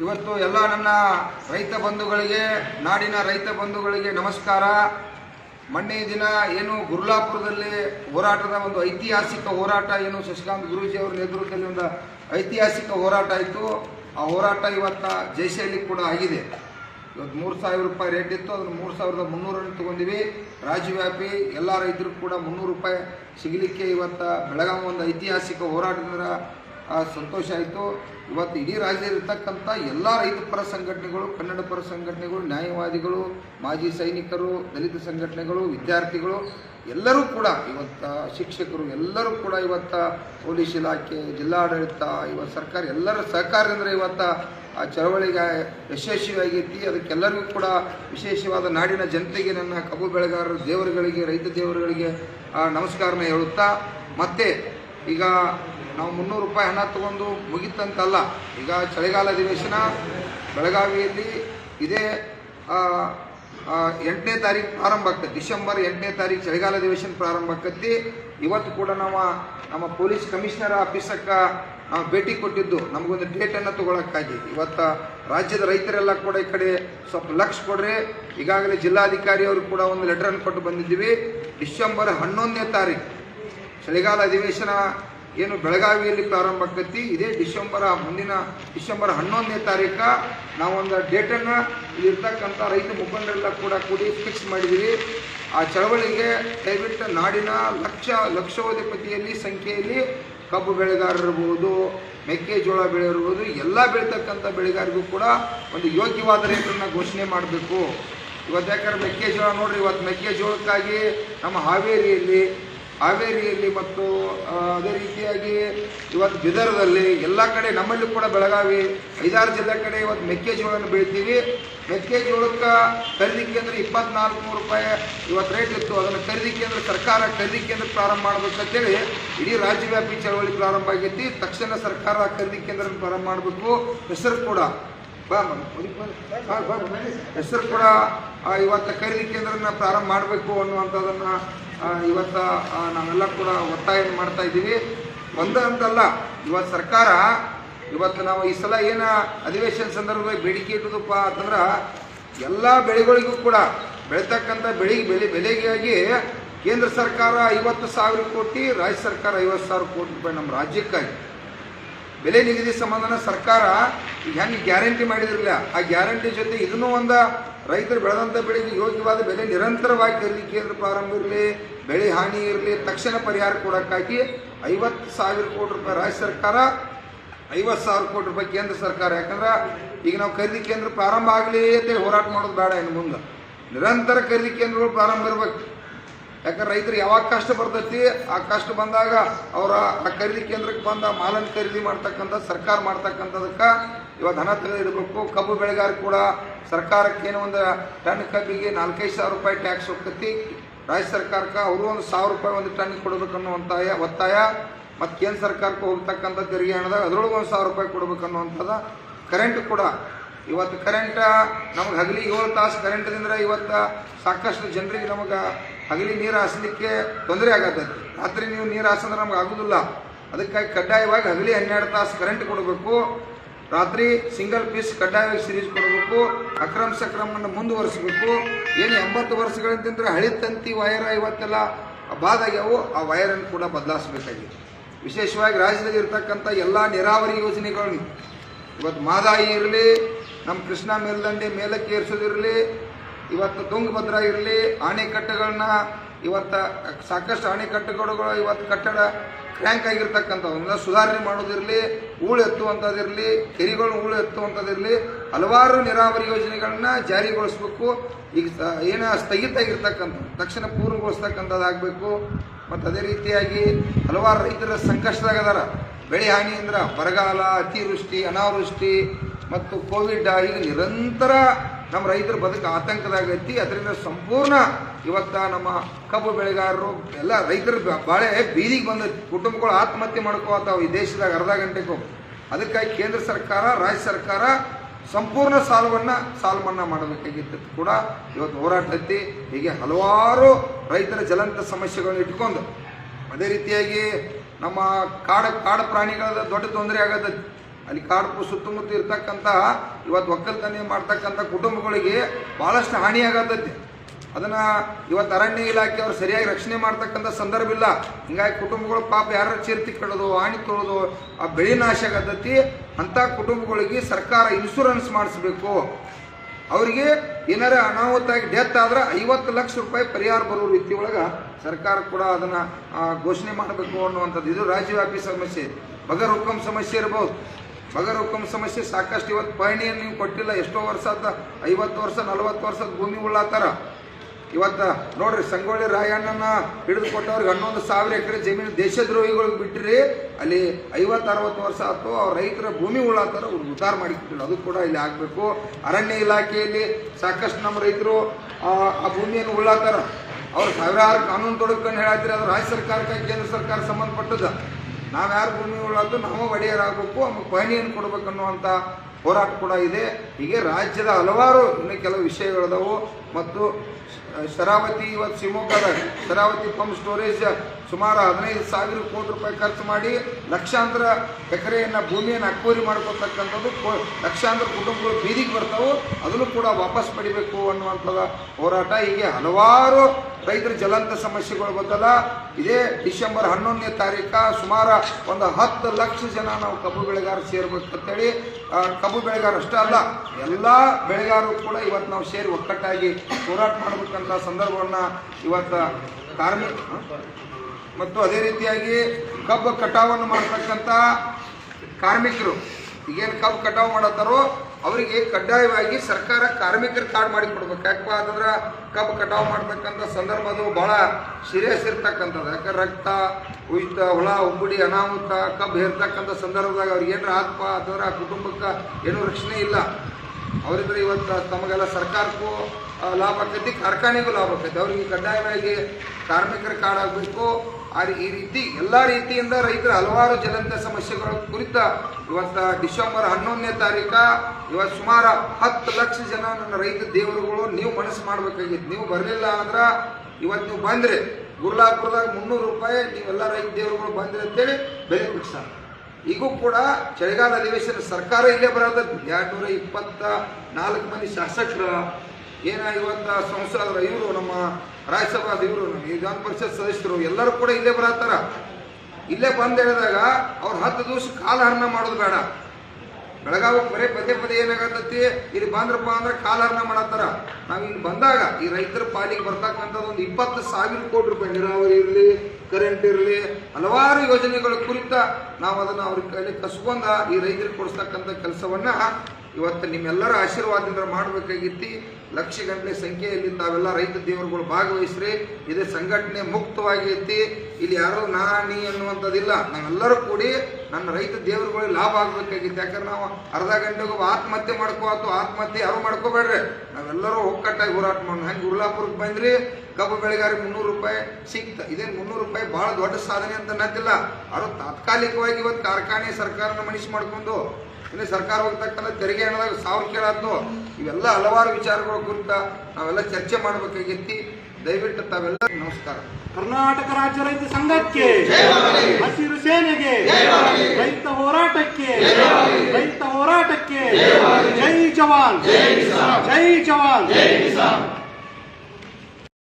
ಇವತ್ತು ಎಲ್ಲ ನನ್ನ ರೈತ ಬಂಧುಗಳಿಗೆ, ನಾಡಿನ ರೈತ ಬಂಧುಗಳಿಗೆ ನಮಸ್ಕಾರ. ಮೊನ್ನೆ ದಿನ ಏನು ಗುರ್ಲಾಪುರದಲ್ಲಿ ಹೋರಾಟದ ಒಂದು ಐತಿಹಾಸಿಕ ಹೋರಾಟ, ಏನು ಶಶಿಕಾಂತ್ ಗುರುಜಿ ಅವರ ನೇತೃತ್ವದಲ್ಲಿ ಒಂದು ಐತಿಹಾಸಿಕ ಹೋರಾಟ ಇತ್ತು. ಆ ಹೋರಾಟ ಇವತ್ತ ಜೈಶೈಲಿ ಕೂಡ ಆಗಿದೆ. ಇವತ್ತು ಮೂರು ಸಾವಿರ ರೂಪಾಯಿ ರೇಟ್ ಇತ್ತು. ಅದನ್ನು ಮೂರು ಸಾವಿರದ ಮುನ್ನೂರನ್ನು ತೊಗೊಂಡಿವಿ. ರಾಜ್ಯವ್ಯಾಪಿ ಎಲ್ಲ ರೈತರು ಕೂಡ ಮುನ್ನೂರು ರೂಪಾಯಿ ಸಿಗಲಿಕ್ಕೆ ಇವತ್ತು ಬೆಳಗಾವಿ ಒಂದು ಐತಿಹಾಸಿಕ ಹೋರಾಟದಿಂದ ಸಂತೋಷ ಆಯಿತು. ಇವತ್ತು ಇಡೀ ರಾಜ್ಯದಲ್ಲಿರ್ತಕ್ಕಂಥ ಎಲ್ಲ ರೈತ ಪರ ಸಂಘಟನೆಗಳು, ಕನ್ನಡ ಪರ ಸಂಘಟನೆಗಳು, ನ್ಯಾಯವಾದಿಗಳು, ಮಾಜಿ ಸೈನಿಕರು, ದಲಿತ ಸಂಘಟನೆಗಳು, ವಿದ್ಯಾರ್ಥಿಗಳು, ಎಲ್ಲರೂ ಕೂಡ ಇವತ್ತು ಶಿಕ್ಷಕರು, ಎಲ್ಲರೂ ಕೂಡ ಇವತ್ತು ಪೊಲೀಸ್ ಇಲಾಖೆ, ಜಿಲ್ಲಾಡಳಿತ, ಇವತ್ತು ಸರ್ಕಾರ ಎಲ್ಲರ ಸಹಕಾರದಿಂದ ಇವತ್ತು ಆ ಚಳವಳಿಗೆ ಯಶಸ್ವಿಯಾಗೈತಿ. ಅದಕ್ಕೆಲ್ಲರಿಗೂ ಕೂಡ ವಿಶೇಷವಾದ ನಾಡಿನ ಜನತೆಗೆ, ನನ್ನ ಕಬ್ಬು ಬೆಳೆಗಾರರು, ದೇವರುಗಳಿಗೆ, ರೈತ ದೇವರುಗಳಿಗೆ ನಮಸ್ಕಾರನ ಹೇಳುತ್ತಾ ಮತ್ತೆ ಈಗ ನಾವು ಮುನ್ನೂರು ರೂಪಾಯಿ ಹಣ ತಗೊಂಡು ಮುಗಿತಂತಲ್ಲ ಈಗ ಚಳಿಗಾಲ ಅಧಿವೇಶನ ಬೆಳಗಾವಿಯಲ್ಲಿ ಇದೇ ಎಂಟನೇ ತಾರೀಕು ಪ್ರಾರಂಭ ಆಗ್ತದೆ. ಡಿಸೆಂಬರ್ ಎಂಟನೇ ತಾರೀಕು ಚಳಿಗಾಲ ಅಧಿವೇಶನ ಪ್ರಾರಂಭ ಆಗ್ತೈತಿ ಇವತ್ತು ಕೂಡ ನಾವು ನಮ್ಮ ಪೊಲೀಸ್ ಕಮಿಷನರ್ ಆಫೀಸಕ್ಕೆ ನಾವು ಭೇಟಿ ಕೊಟ್ಟಿದ್ದು. ನಮಗೊಂದು ಡೇಟನ್ನು ತಗೊಳಕ್ಕಾಗಿ ಇವತ್ತು ರಾಜ್ಯದ ರೈತರೆಲ್ಲ ಕೂಡ ಈ ಕಡೆ ಸ್ವಲ್ಪ ಲಕ್ಷ ಕೊಡ್ರಿ ಈಗಾಗಲೇ ಜಿಲ್ಲಾಧಿಕಾರಿ ಅವರು ಕೂಡ ಒಂದು ಲೆಟರನ್ನು ಕೊಟ್ಟು ಬಂದಿದ್ದೀವಿ. ಡಿಸೆಂಬರ್ ಹನ್ನೊಂದನೇ ತಾರೀಕು ಚಳಿಗಾಲ ಅಧಿವೇಶನ ಏನು ಬೆಳಗಾವಿಯಲ್ಲಿ ಪ್ರಾರಂಭ ಆಕತಿ, ಇದೇ ಡಿಸೆಂಬರ್ ಮುಂದಿನ, ಡಿಸೆಂಬರ್ ಹನ್ನೊಂದನೇ ತಾರೀಕ ನಾವೊಂದು ಡೇಟನ್ನು ಇಲ್ಲಿರ್ತಕ್ಕಂಥ ರೈತ ಮುಖಂಡರೆಲ್ಲ ಕೂಡ ಕೂಡಿ ಫಿಕ್ಸ್ ಮಾಡಿದ್ದೀವಿ. ಆ ಚಳವಳಿಗೆ ದಯವಿಟ್ಟು ನಾಡಿನ ಲಕ್ಷ ಲಕ್ಷೋಧಿಪತಿಯಲ್ಲಿ ಸಂಖ್ಯೆಯಲ್ಲಿ ಕಬ್ಬು ಬೆಳೆಗಾರರಿರ್ಬೋದು, ಮೆಕ್ಕೆಜೋಳ ಬೆಳೆ ಇರ್ಬೋದು ಎಲ್ಲ ಬೆಳೀತಕ್ಕಂಥ ಬೆಳೆಗಾರರಿಗೂ ಕೂಡ ಒಂದು ಯೋಗ್ಯವಾದ ರೇಟನ್ನು ಘೋಷಣೆ ಮಾಡಬೇಕು. ಇವತ್ತು ಯಾಕಂದ್ರೆ ಮೆಕ್ಕೆಜೋಳ ನೋಡ್ರಿ, ಇವತ್ತು ಮೆಕ್ಕೆಜೋಳಕ್ಕಾಗಿ ನಮ್ಮ ಹಾವೇರಿಯಲ್ಲಿ ಹಾವೇರಿಯಲ್ಲಿ ಮತ್ತು ಅದೇ ರೀತಿಯಾಗಿ ಇವತ್ತು ಬಿದರದಲ್ಲಿ ಎಲ್ಲ ಕಡೆ ನಮ್ಮಲ್ಲಿ ಕೂಡ ಬೆಳಗಾವಿ, ಐದಾರು ಜಿಲ್ಲೆ ಕಡೆ ಇವತ್ತು ಮೆಕ್ಕೆಜೋಳನ ಬೆಳಿತೀವಿ. ಮೆಕ್ಕೆಜೋಳಕ್ಕೆ ಖರೀದಿ ಕೇಂದ್ರ ಇಪ್ಪತ್ನಾಲ್ಕು ನೂರು ರೂಪಾಯಿ ಇವತ್ತು ರೇಟ್ ಇತ್ತು. ಅದನ್ನು ಖರೀದಿ ಕೇಂದ್ರ ಸರ್ಕಾರ ಖರೀದಿ ಕೇಂದ್ರ ಪ್ರಾರಂಭ ಮಾಡಬೇಕು ಅಂತೇಳಿ ಇಡೀ ರಾಜ್ಯವ್ಯಾಪಿ ಚಳವಳಿ ಪ್ರಾರಂಭ ಆಗೈತಿ. ತಕ್ಷಣ ಸರ್ಕಾರ ಖರೀದಿ ಕೇಂದ್ರ ಪ್ರಾರಂಭ ಮಾಡಬೇಕು. ಹೆಸರು ಕೂಡ. ಹೆಸರು ಕೂಡ ಇವತ್ತು ಖರೀದಿ ಕೇಂದ್ರನ ಪ್ರಾರಂಭ ಮಾಡಬೇಕು ಅನ್ನುವಂಥದ್ದನ್ನು ಇವತ್ತು ನಾವೆಲ್ಲ ಕೂಡ ಒತ್ತಾಯ ಮಾಡ್ತಾ ಇದ್ದೀವಿ. ಒಂದ ಅಂತಲ್ಲ ಇವತ್ತು ಸರ್ಕಾರ, ಇವತ್ತು ನಾವು ಈ ಸಲ ಏನು ಅಧಿವೇಶನ ಸಂದರ್ಭದಲ್ಲಿ ಬೇಡಿಕೆ ಇಟ್ಟದಪ್ಪ ಅಂತಂದ್ರೆ, ಎಲ್ಲ ಬೆಳೆಗಳಿಗೂ ಕೂಡ ಬೆಳೀತಕ್ಕಂಥ ಬೆಳೆಗೆ ಬೆಲೆ ಬೆಲೆಗಾಗಿ ಕೇಂದ್ರ ಸರ್ಕಾರ ಐವತ್ತು ಸಾವಿರ ಕೋಟಿ, ರಾಜ್ಯ ಸರ್ಕಾರ ಐವತ್ತು ಸಾವಿರ ಕೋಟಿ ರೂಪಾಯಿ ನಮ್ಮ ರಾಜ್ಯಕ್ಕಾಗಿ. ಬೆಲೆ ನಿಗದಿ ಸಂಬಂಧನ ಸರ್ಕಾರ ಈಗ ಹೆಂಗೆ ಗ್ಯಾರಂಟಿ ಮಾಡಿದ್ರಲ್ಲ, ಆ ಗ್ಯಾರಂಟಿ ಜೊತೆ ಇದನ್ನೂ ಒಂದು ರೈತರು ಬೆಳೆದಂಥ ಬೆಳೆಗೆ ಯೋಗ್ಯವಾದ ಬೆಲೆ ನಿರಂತರವಾಗಿ ಖರೀದಿ ಕೇಂದ್ರ ಪ್ರಾರಂಭ ಇರಲಿ, ಬೆಳೆ ಹಾನಿ ಇರಲಿ, ತಕ್ಷಣ ಪರಿಹಾರ ಕೊಡೋಕ್ಕಾಗಿ ಐವತ್ತು ಸಾವಿರ ಕೋಟಿ ರೂಪಾಯಿ ರಾಜ್ಯ ಸರ್ಕಾರ, ಐವತ್ತು ಸಾವಿರ ಕೋಟಿ ರೂಪಾಯಿ ಕೇಂದ್ರ ಸರ್ಕಾರ. ಯಾಕಂದ್ರೆ ಈಗ ನಾವು ಖರೀದಿ ಕೇಂದ್ರ ಪ್ರಾರಂಭ ಆಗಲಿ ಅಂತೇಳಿ ಹೋರಾಟ ಮಾಡೋದು ಬೇಡ ಇನ್ನು ಮುಂದೆ. ನಿರಂತರ ಖರೀದಿ ಕೇಂದ್ರಗಳು ಪ್ರಾರಂಭ ಇರಬೇಕು. ಯಾಕಂದ್ರೆ ರೈತರು ಯಾವಾಗ ಕಷ್ಟ ಬರ್ತೈತಿ, ಆ ಕಷ್ಟ ಬಂದಾಗ ಅವರ ಆ ಖರೀದಿ ಕೇಂದ್ರಕ್ಕೆ ಬಂದ ಮಾಲನ್ನು ಖರೀದಿ ಮಾಡ್ತಕ್ಕಂಥ, ಸರ್ಕಾರ ಮಾಡ್ತಕ್ಕಂಥದಕ್ಕೆ ಇವತ್ತು ಹಣ ತೆಗೆದಿಡಬೇಕು. ಕಬ್ಬು ಬೆಳೆಗಾರ ಕೂಡ ಸರ್ಕಾರಕ್ಕೆ ಏನೋ ಒಂದು ಟನ್ ಕಬ್ಬಿಗೆ ನಾಲ್ಕೈದು ಸಾವಿರ ರೂಪಾಯಿ ಟ್ಯಾಕ್ಸ್ ಹೋಗ್ತೈತಿ. ರಾಜ್ಯ ಸರ್ಕಾರಕ್ಕೆ ಅವರು ಒಂದು ಸಾವಿರ ರೂಪಾಯಿ ಒಂದು ಟನ್ ಕೊಡಬೇಕನ್ನುವಂತಾಯ ಒತ್ತಾಯ. ಮತ್ತು ಕೇಂದ್ರ ಸರ್ಕಾರಕ್ಕೆ ಹೋಗ್ತಕ್ಕಂಥ ತೆರಿಗೆ ಹಣದಾಗ ಅದರೊಳಗೆ ಒಂದು ಸಾವಿರ ರೂಪಾಯಿ ಕೊಡಬೇಕನ್ನುವಂಥದ್ದು ಕರೆಂಟ್ ಕೂಡ. ಇವತ್ತು ಕರೆಂಟ್ ನಮಗೆ ಹಗಲಿ ಏಳು ತಾಸು ಕರೆಂಟ್ದಿಂದ ಇವತ್ತು ಸಾಕಷ್ಟು ಜನರಿಗೆ ನಮಗೆ ಹಗಲಿ ನೀರು ಹಾಸಲಿಕ್ಕೆ ತೊಂದರೆ ಆಗತ್ತೆ. ರಾತ್ರಿ ನೀವು ನೀರು ಹಾಸಂದ್ರೆ ನಮ್ಗೆ ಆಗೋದಿಲ್ಲ. ಅದಕ್ಕಾಗಿ ಕಡ್ಡಾಯವಾಗಿ ಹಗಲಿ ಹನ್ನೆರಡು ತಾಸು ಕರೆಂಟ್ ಕೊಡಬೇಕು. ರಾತ್ರಿ ಸಿಂಗಲ್ ಪೀಸ್ ಕಡ್ಡಾಯವಾಗಿ ಸಿರೀಸ್ ಕೊಡಬೇಕು. ಅಕ್ರಮ ಸಕ್ರಮವನ್ನು ಮುಂದುವರಿಸಬೇಕು. ಏನು ಎಂಬತ್ತು ವರ್ಷಗಳಿಂದ ಹಳಿ ತಂತಿ ವೈರ ಇವತ್ತೆಲ್ಲ ಬಾದಾಗ್ಯಾವು ಆ ವೈರನ್ನು ಕೂಡ ಬದಲಾಯಿಸಬೇಕಾಗಿದೆ ವಿಶೇಷವಾಗಿ ರಾಜ್ಯದಲ್ಲಿ ಇರ್ತಕ್ಕಂಥ ಎಲ್ಲ ನೀರಾವರಿ ಯೋಜನೆಗಳನ್ನು. ಇವತ್ತು ಮಾದಾಯಿ ಇರಲಿ ನಮ್ಮ ಕೃಷ್ಣಾ ಮೇಲ್ದಂಡೆ ಮೇಲಕ್ಕೆ ಏರಿಸೋದಿರಲಿ ಇವತ್ತು ತುಂಗಭದ್ರಾ ಇರಲಿ ಅಣೆಕಟ್ಟುಗಳನ್ನ ಇವತ್ತು, ಸಾಕಷ್ಟು ಅಣೆಕಟ್ಟುಗಳು ಇವತ್ತು ಕಟ್ಟಡ ಕ್ರ್ಯಾಂಕ್ ಆಗಿರ್ತಕ್ಕಂಥವನ್ನ ಸುಧಾರಣೆ ಮಾಡೋದಿರಲಿ ಹೂಳು ಎತ್ತುವಂಥದ್ದಿರಲಿ ಕೆರೆಗಳು ಹೂಳು ಎತ್ತುವಂಥದ್ದಿರಲಿ, ಹಲವಾರು ನೀರಾವರಿ ಯೋಜನೆಗಳನ್ನ ಜಾರಿಗೊಳಿಸ್ಬೇಕು. ಈಗ ಏನು ಸ್ಥಗಿತ ಆಗಿರ್ತಕ್ಕಂಥ ತಕ್ಷಣ ಪೂರ್ಣಗೊಳಿಸ್ತಕ್ಕಂಥದ್ದಾಗಬೇಕು ಮತ್ತು ಅದೇ ರೀತಿಯಾಗಿ ಹಲವಾರು ರೈತರ ಸಂಕಷ್ಟದಾಗ ಅದಾರ. ಬೆಳೆ ಹಾನಿ ಅಂದ್ರೆ ಬರಗಾಲ, ಅತಿವೃಷ್ಟಿ, ಅನಾವೃಷ್ಟಿ, ಮತ್ತು ಕೋವಿಡ್ ಈಗ ನಿರಂತರ ನಮ್ಮ ರೈತರ ಬದುಕು ಆತಂಕದಾಗೈತಿ ಅದರಿಂದ ಸಂಪೂರ್ಣ ಇವತ್ತ ನಮ್ಮ ಕಬ್ಬು ಬೆಳೆಗಾರರು, ಎಲ್ಲ ರೈತರು ಬಾಳೆ ಬೀದಿಗೆ ಬಂದ ಕುಟುಂಬಗಳು ಆತ್ಮಹತ್ಯೆ ಮಾಡ್ಕೋತಾವ ಈ ದೇಶದಾಗ ಅರ್ಧ ಗಂಟೆಗೂ. ಅದಕ್ಕಾಗಿ ಕೇಂದ್ರ ಸರ್ಕಾರ, ರಾಜ್ಯ ಸರ್ಕಾರ ಸಂಪೂರ್ಣ ಸಾಲವನ್ನು ಸಾಲ ಮನ್ನಾ ಮಾಡಬೇಕಾಗಿತ್ತು. ಕೂಡ ಇವತ್ತು ಹೋರಾಟ ಐತಿ. ಹೀಗೆ ಹಲವಾರು ರೈತರ ಜಲಂತ ಸಮಸ್ಯೆಗಳನ್ನ ಇಟ್ಕೊಂಡು, ಅದೇ ರೀತಿಯಾಗಿ ನಮ್ಮ ಕಾಡು ಕಾಡು ಪ್ರಾಣಿಗಳ ದೊಡ್ಡ ತೊಂದರೆ ಆಗತ್ತೆ ಅಲ್ಲಿ ಕಾಡ್ಪು ಸುತ್ತಮುತ್ತ ಇರ್ತಕ್ಕಂತಹ ಇವತ್ತು ಒಕ್ಕಲ್ತನ ಮಾಡ್ತಕ್ಕಂಥ ಕುಟುಂಬಗಳಿಗೆ ಭಾಳಷ್ಟು ಹಾನಿಯಾಗತ್ತೈತಿ ಅದನ್ನ ಇವತ್ತು ಅರಣ್ಯ ಇಲಾಖೆ ಅವ್ರು ಸರಿಯಾಗಿ ರಕ್ಷಣೆ ಮಾಡ್ತಕ್ಕಂಥ ಸಂದರ್ಭ ಇಲ್ಲ. ಹಿಂಗಾಗಿ ಕುಟುಂಬಗಳು ಪಾಪ ಯಾರು ಚೇರ್ತಿ ಕಡೋದು ಹಾನಿ ತೊಳೋದು, ಆ ಬೆಳೆ ನಾಶ ಆಗತ್ತೈತಿ ಅಂಥ ಕುಟುಂಬಗಳಿಗೆ ಸರ್ಕಾರ ಇನ್ಶೂರೆನ್ಸ್ ಮಾಡಿಸ್ಬೇಕು. ಅವರಿಗೆ ಏನಾರ ಅನಾಹುತ ಆಗಿ ಡೆತ್ ಆದ್ರೆ ಐವತ್ತು ಲಕ್ಷ ರೂಪಾಯಿ ಪರಿಹಾರ ಬರೋ ರೀತಿ ಒಳಗೆ ಸರ್ಕಾರ ಕೂಡ ಅದನ್ನ ಘೋಷಣೆ ಮಾಡಬೇಕು ಅನ್ನುವಂಥದ್ದು. ಇದು ರಾಜ್ಯವ್ಯಾಪಿ ಸಮಸ್ಯೆ. ಬಗರ್ ಹುಕ್ಕಂ ಸಮಸ್ಯೆ ಇರ್ಬೋದು. ಬಗರ್ ಹುಕ್ಕಂ ಸಮಸ್ಯೆ ಸಾಕಷ್ಟು ಇವತ್ತು ಪಹಣಿಯನ್ನು ನೀವು ಕೊಟ್ಟಿಲ್ಲ. ಎಷ್ಟೋ ವರ್ಷದ, ಐವತ್ತು ವರ್ಷ, ನಲವತ್ತು ವರ್ಷದ ಭೂಮಿ ಉಳ್ಳಾತಾರ. ಇವತ್ತು ನೋಡ್ರಿ, ಸಂಗೊಳ್ಳಿ ರಾಯಣ್ಣನ ಹಿಡಿದು ಕೊಟ್ಟವ್ರಿಗೆ ಹನ್ನೊಂದು ಸಾವಿರ ಎಕರೆ ಜಮೀನು ದೇಶದ್ರೋಹಿಗಳಿಗೆ ಬಿಟ್ಟಿರಿ. ಅಲ್ಲಿ ಐವತ್ತು, ಅರವತ್ತು ವರ್ಷ ಆಯ್ತು ಅವ್ರ ರೈತರ ಭೂಮಿ ಉಳ್ಳಾತಾರ ಅವ್ರು ಉದ್ಧಾರ ಮಾಡಿಕೊಟ್ಟಿಲ್ಲ ಅದು ಕೂಡ ಇಲ್ಲಿ ಆಗಬೇಕು. ಅರಣ್ಯ ಇಲಾಖೆಯಲ್ಲಿ ಸಾಕಷ್ಟು ನಮ್ಮ ರೈತರು, ಆ ಭೂಮಿಯನ್ನು ಉಳ್ಳಾತಾರ. ಅವ್ರು ಸಾವಿರಾರು ಕಾನೂನು ತೊಡಕೊಂಡು ಹೇಳತ್ತೀರಿ ಅದು ರಾಜ್ಯ ಸರ್ಕಾರಕ್ಕೆ ಕೇಂದ್ರ ಸರ್ಕಾರ ಸಂಬಂಧಪಟ್ಟದ ನಾವು ಯಾರು ಭೂಮಿ ಉಳ್ಳಾತು ನಾವು ಒಡೆಯರಾಗಬೇಕು, ಆಮೇಲೆ ಪಹಣಿಯನ್ನು ಕೊಡಬೇಕು ಅನ್ನುವಂಥ ಹೋರಾಟ ಕೂಡ ಇದೆ. ಹೀಗೆ ರಾಜ್ಯದ ಹಲವಾರು ಇನ್ನು ಕೆಲವು ವಿಷಯಗಳದಾವು. ಮತ್ತು ಶರಾವತಿ ಇವತ್ತು ಶಿವಮೊಗ್ಗದಾಗ ಶರಾವತಿ ಪಂಪ್ ಸ್ಟೋರೇಜ್ ಸುಮಾರು ಹದಿನೈದು ಸಾವಿರ ಕೋಟಿ ರೂಪಾಯಿ ಖರ್ಚು ಮಾಡಿ ಲಕ್ಷಾಂತರ ಎಕರೆಯನ್ನು ಭೂಮಿಯನ್ನು ಅಕ್ವರಿ ಮಾಡ್ಕೊತಕ್ಕಂಥದ್ದು ಲಕ್ಷಾಂತರ ಕುಟುಂಬಗಳು ಬೀದಿಗೆ ಬರ್ತಾವೆ. ಅದನ್ನು ಕೂಡ ವಾಪಸ್ ಪಡಿಬೇಕು ಅನ್ನುವಂಥದ್ದು ಹೋರಾಟ. ಹೀಗೆ ಹಲವಾರು ರೈತರ ಜಲಂತ ಸಮಸ್ಯೆಗಳು ಗೊತ್ತಲ್ಲ ಇದೇ ಡಿಸೆಂಬರ್ ಹನ್ನೊಂದನೇ ತಾರೀಕು ಸುಮಾರು ಒಂದು ಹತ್ತು ಲಕ್ಷ ಜನ ನಾವು ಕಬ್ಬು ಬೆಳೆಗಾರ ಸೇರ್ಬೇಕು ಅಂತೇಳಿ ಕಬ್ಬು ಬೆಳೆಗಾರ ಅಷ್ಟೇ ಅಲ್ಲ, ಎಲ್ಲ ಬೆಳೆಗಾರರು ಕೂಡ ಇವತ್ತು ನಾವು ಸೇರಿ ಒಕ್ಕಟ್ಟಾಗಿ ಹೋರಾಟ ಮಾಡಬೇಕಂತ ಸಂದರ್ಭವನ್ನು ಇವತ್ತು ಕಾರ್ಮಿಕ ಮತ್ತು ಅದೇ ರೀತಿಯಾಗಿ ಕಬ್ಬು ಕಟಾವನ್ನು ಮಾಡತಕ್ಕಂತ ಕಾರ್ಮಿಕರು. ಈಗೇನು ಕಬ್ಬು ಕಟಾವು ಮಾಡತ್ತಾರೋ ಅವರಿಗೆ ಕಡ್ಡಾಯವಾಗಿ ಸರ್ಕಾರ ಕಾರ್ಮಿಕರ ಕಾರ್ಡ್ ಮಾಡಿ ಕೊಡ್ಬೇಕು. ಯಾಕಪ್ಪ ಅಂತಂದ್ರೆ ಕಬ್ಬು ಕಟಾವು ಮಾಡ್ತಕ್ಕಂಥ ಸಂದರ್ಭ ಅದು ಭಾಳ ಸೀರಿಯಸ್ ಇರ್ತಕ್ಕಂಥದ್ದು. ಯಾಕಂದ್ರೆ ರಕ್ತ ಉಯಿತ ಹುಳ, ಉಬ್ಬುಡಿ, ಅನಾಹುತ, ಕಬ್ಬು ಹೇರ್ತಕ್ಕಂಥ ಸಂದರ್ಭದಾಗ ಅವ್ರಿಗೆ ಏನಾರ ಆತ್ಪ ಅಂತಂದ್ರೆ ಆ ಕುಟುಂಬಕ್ಕೆ ಏನೂ ರಕ್ಷಣೆ ಇಲ್ಲ. ಅವರಿದ್ರೆ ಇವತ್ತು ತಮಗೆಲ್ಲ ಸರ್ಕಾರಕ್ಕೂ ಲಾಭ ಆಕೈತಿ ಕಾರ್ಖಾನೆಗೂ ಲಾಭ ಆಕೈತಿ ಅವ್ರಿಗೆ ಕಡ್ಡಾಯವಾಗಿ ಕಾರ್ಮಿಕರ ಕಾರ್ಡ್ ಆಗಬೇಕು ಈ ರೀತಿ ಎಲ್ಲ ರೀತಿಯಿಂದ ರೈತರ ಹಲವಾರು ಜ್ವಲಂತ ಸಮಸ್ಯೆಗಳ ಕುರಿತ ಇವತ್ತು ಡಿಸೆಂಬರ್ ಹನ್ನೊಂದನೇ ತಾರೀಕ ಇವತ್ತು ಸುಮಾರು ಹತ್ತು ಲಕ್ಷ ಜನ ನನ್ನ ರೈತ ದೇವರುಗಳು ನೀವು ಮನಸ್ಸು ಮಾಡಬೇಕಾಗಿತ್ತು. ನೀವು ಬರಲಿಲ್ಲ ಅಂದ್ರೆ ಇವತ್ತು ನೀವು ಬಂದರೆ ಗುರ್ಲಾಪುರದಾಗ ಮುನ್ನೂರು ರೂಪಾಯಿ ನೀವೆಲ್ಲ ರೈತ ದೇವರುಗಳು ಬಂದಿರಿ ಅಂತೇಳಿ ಬೆಲೆ ಫಿಕ್ಸ್ ಈಗೂ ಕೂಡ ಚಳಿಗಾಲ ಅಧಿವೇಶನ ಸರ್ಕಾರ ಇಲ್ಲೇ ಬರೋದ ಎರಡು ನೂರ ಇಪ್ಪತ್ತ ನಾಲ್ಕು ಮಂದಿ ಶಾಸಕರು ಏನ ಇವತ್ತ ಇವರು ನಮ್ಮ ರಾಜ್ಯಸಭಾದ ಇವರು ವಿಧಾನ ಪರಿಷತ್ ಸದಸ್ಯರು ಎಲ್ಲರೂ ಕೂಡ ಇಲ್ಲೇ ಬರತ್ತಾರ. ಇಲ್ಲೇ ಬಂದು ಹೇಳಿದಾಗ ಅವ್ರು ಹತ್ತು ದಿವಸ ಕಾಲಹರಣ ಮಾಡೋದು ಬೇಡ. ಬೆಳಗಾವಿಗೆ ಬರೀ ಪದೇ ಪದೇ ಏನಾಗತ್ತೈತಿ? ಇಲ್ಲಿ ಬಂದ್ರಪ್ಪ ಅಂದ್ರೆ ಕಾಲಹರಣ ಮಾಡತ್ತಾರ. ನಾವು ಇಲ್ಲಿ ಬಂದಾಗ ಈ ರೈತರ ಪಾಲಿಗೆ ಬರ್ತಕ್ಕಂಥದ್ದು ಒಂದು ಇಪ್ಪತ್ತು ಸಾವಿರ ಕೋಟಿ ರೂಪಾಯಿ ನೀರಾವರಿ ಇರಲಿ ಕರೆಂಟ್ ಇರಲಿ, ಹಲವಾರು ಯೋಜನೆಗಳ ಕುರಿತ ನಾವು ಅದನ್ನು ಅವ್ರ ಕೈಲಿ ಕಸ್ಕೊಂಡ ಈ ರೈತರಿಗೆ ಕೊಡಿಸ್ತಕ್ಕಂಥ ಕೆಲಸವನ್ನ ಇವತ್ತು ನಿಮ್ಮೆಲ್ಲರ ಆಶೀರ್ವಾದದಿಂದ ಮಾಡಬೇಕಾಗಿತ್ತು. ಲಕ್ಷ ಗಂಟೆ ಸಂಖ್ಯೆಯಲ್ಲಿ ತಾವೆಲ್ಲ ರೈತ ದೇವರುಗಳು ಭಾಗವಹಿಸ್ರಿ. ಇದೇ ಸಂಘಟನೆ ಮುಕ್ತವಾಗಿ ಐತಿ ಇಲ್ಲಿ ಯಾರೋ ನಾ ನೀ ಅನ್ನುವಂಥದ್ದಿಲ್ಲ ನಾವೆಲ್ಲರೂ ಕೂಡಿ ನನ್ನ ರೈತ ದೇವರುಗಳಿಗೆ ಲಾಭ ಆಗಬೇಕಾಗಿತ್ತು. ಯಾಕಂದ್ರೆ ನಾವು ಅರ್ಧ ಗಂಟೆಗೂ ಆತ್ಮಹತ್ಯೆ ಮಾಡ್ಕೋತು. ಆತ್ಮಹತ್ಯೆ ಯಾರು ಮಾಡ್ಕೋಬೇಡ್ರಿ? ನಾವೆಲ್ಲರೂ ಒಕ್ಕಟ್ಟಾಗಿ ಹೋರಾಟ ಮಾಡೋಣ. ಹೆಂಗೆ ಗುರ್ಲಾಪುರಕ್ಕೆ ಬಂದ್ರಿ. ಕಬ್ಬು ಬೆಳೆಗಾರಿಗೆ ಮುನ್ನೂರು ರೂಪಾಯಿ ಸಿಕ್ತ. ಇದೇನು ಮುನ್ನೂರು ರೂಪಾಯಿ ಭಾಳ ದೊಡ್ಡ ಸಾಧನೆ ಅಂತ ಅನ್ನೋದಿಲ್ಲ ಅವರು ತಾತ್ಕಾಲಿಕವಾಗಿ ಇವತ್ತು ಕಾರ್ಖಾನೆ ಸರ್ಕಾರನ ಮನಸ್ಸು ಮಾಡ್ಕೊಂಡು ಇನ್ನು ಸರ್ಕಾರ ಹೋಗ್ತಕ್ಕಂಥ ತೆರಿಗೆ ಹಣದಾಗ ಸಾವಿರ ಕೇಳಾದ್ನು ಇವೆಲ್ಲ ಹಲವಾರು ವಿಚಾರಗಳ ಕುರಿತ ನಾವೆಲ್ಲ ಚರ್ಚೆ ಮಾಡಬೇಕಾಗಿತ್ತಿ. ದಯವಿಟ್ಟು ತಾವೆಲ್ಲ ನಮಸ್ಕಾರ. ಕರ್ನಾಟಕ ರಾಜ್ಯ ರೈತ ಸಂಘಕ್ಕೆ ಹಸಿರು ಸೇನೆಗೆ ರೈತ ಹೋರಾಟಕ್ಕೆ ರೈತ ಹೋರಾಟಕ್ಕೆ ಜೈ ಜವಾನ್. ಜೈ ಜವಾನ್.